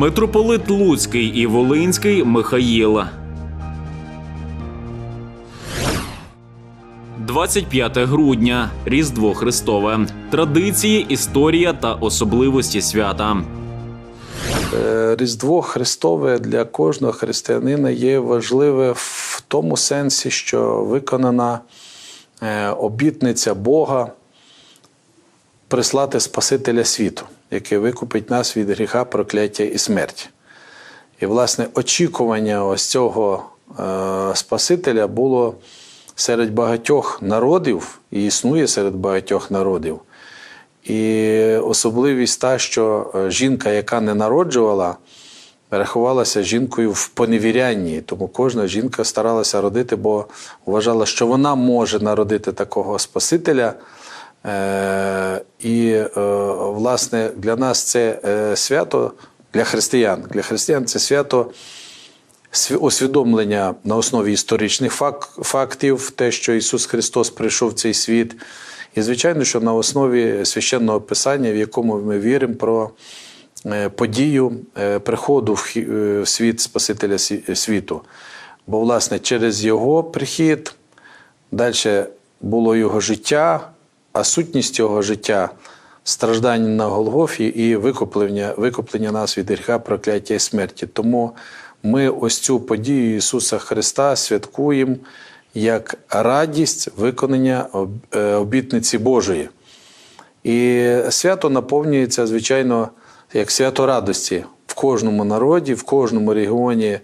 Митрополит Луцький і Волинський Михаїл. 25 грудня Різдво Христове. Традиції, історія та особливості свята. Е, Різдво Христове для кожного християнина є важливе в тому сенсі, що виконана е, обітниця Бога прислати Спасителя світу, який викупить нас від гріха, прокляття і смерті. І, власне, очікування ось цього е, Спасителя було серед багатьох народів і існує серед багатьох народів. І особливість та, що е, жінка, яка не народжувала, рахувалася жінкою в поневірянні. Тому кожна жінка старалася родити, бо вважала, що вона може народити такого Спасителя. Е, І, е, власне, для нас це е, свято для християн. Для християн це свято сві- усвідомлення на основі історичних фактів, те, що Ісус Христос прийшов в цей світ. І, звичайно, що на основі священного писання, в якому ми віримо про подію приходу в світ Спасителя світу. Бо, власне, через його прихід далі було його життя, а сутність його життя страждання на Голгофі і викуплення, викуплення нас від гріха, прокляття і смерті. Тому ми ось цю подію Ісуса Христа святкуємо як радість виконання е, обітниці Божої. І свято наповнюється, звичайно, як свято радості в кожному народі, в кожному регіоні,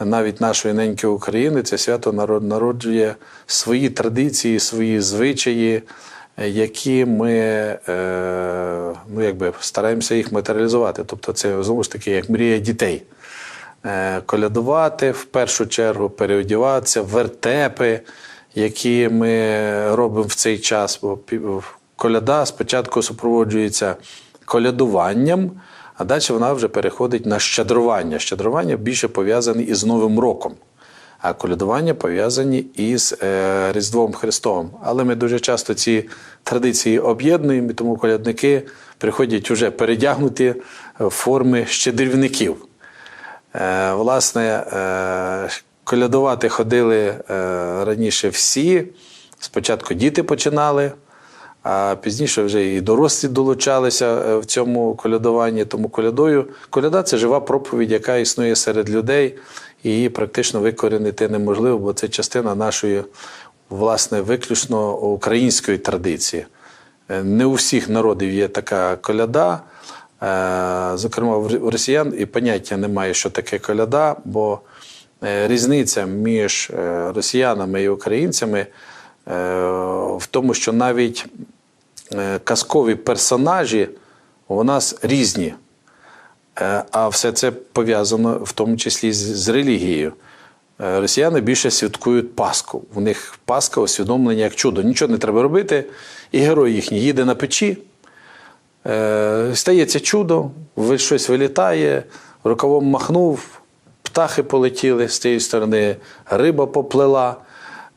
навіть нашої неньки України, це свято народ- народжує свої традиції, свої звичаї, які ми е, ну, якби, стараємося їх матеріалізувати. Тобто, це знову ж таки як мрія дітей. Е, Колядувати в першу чергу, переодіватися, вертепи, які ми робимо в цей час. Бо коляда спочатку супроводжується колядуванням, а далі вона вже переходить на щедрування. Щедрування більше пов'язане із Новим роком, а колядування пов'язані із е, Різдвом Христовим. Але ми дуже часто ці традиції об'єднуємо, тому колядники приходять уже передягнуті форми щедрівників. Е, Власне, е, колядувати ходили раніше всі. Спочатку діти починали, а пізніше вже і дорослі долучалися е, в цьому колядуванні. Тому колядою коляда це жива проповідь, яка існує серед людей, і її практично викорінити неможливо, бо це частина нашої, власне, виключно української традиції. Е, Не у всіх народів є така коляда. Е, Зокрема, у росіян і поняття немає, що таке коляда, бо різниця між росіянами і українцями в тому, що навіть казкові персонажі у нас різні. Е, А все це пов'язано в тому числі з, з релігією. Е, Росіяни більше святкують Пасху. У них Пасха усвідомлення як чудо. Нічого не треба робити. І герой їхній їде на печі, Е, Стається чудо, щось вилітає, рукавом махнув, птахи полетіли з тієї сторони, риба поплила.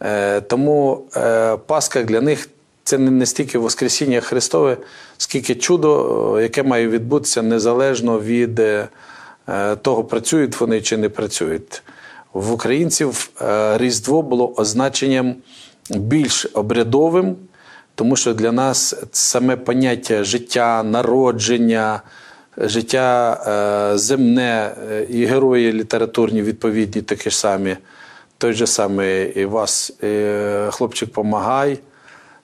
Е, Тому е, Пасха для них це не стільки Воскресіння Христове, скільки чудо, е, яке має відбутися незалежно від е, е, того, працюють вони чи не працюють. В українців Різдво було означенням більш обрядовим, тому що для нас саме поняття життя, народження, життя земне і герої літературні відповідні такі ж самі. Той же самий і вас, е, хлопчик помагай,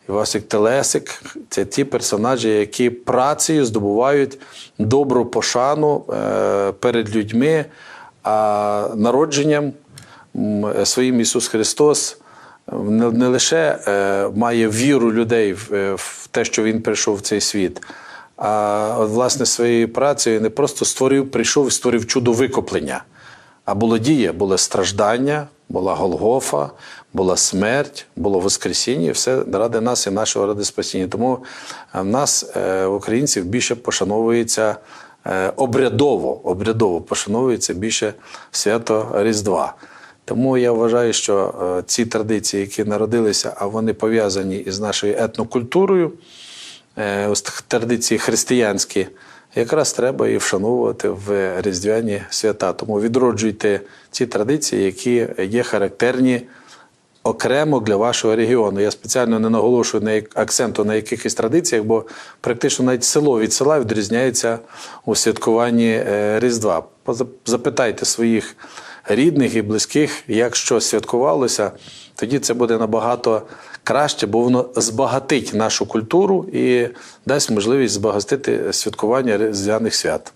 Івасик Телесик це ті персонажі, які працею здобувають добру пошану е, перед людьми, а народженням своїм Ісус Христос не, лише е, має віру людей в, е, те, що Він прийшов в цей світ, а от, власне своєю працею не просто створив, прийшов і створив чудо викуплення. А було дія, було страждання, була Голгофа, була смерть, було Воскресіння, і все ради нас і нашого ради спасіння. Тому е, в нас, е, українців, більше пошановується е, обрядово, обрядово пошановується більше свято Різдва. Тому я вважаю, що ці традиції, які народилися, а вони пов'язані із нашою етнокультурою, традиції християнські, якраз треба і вшановувати в різдвяні свята. Тому відроджуйте ці традиції, які є характерні окремо для вашого регіону. Я спеціально не наголошую на акценту на якихось традиціях, бо практично навіть село від села відрізняється у святкуванні е, Різдва. Запитайте своїх рідних і близьких, як що святкувалося, тоді це буде набагато краще, бо воно збагатить нашу культуру і дасть можливість збагатити святкування різдвяних свят.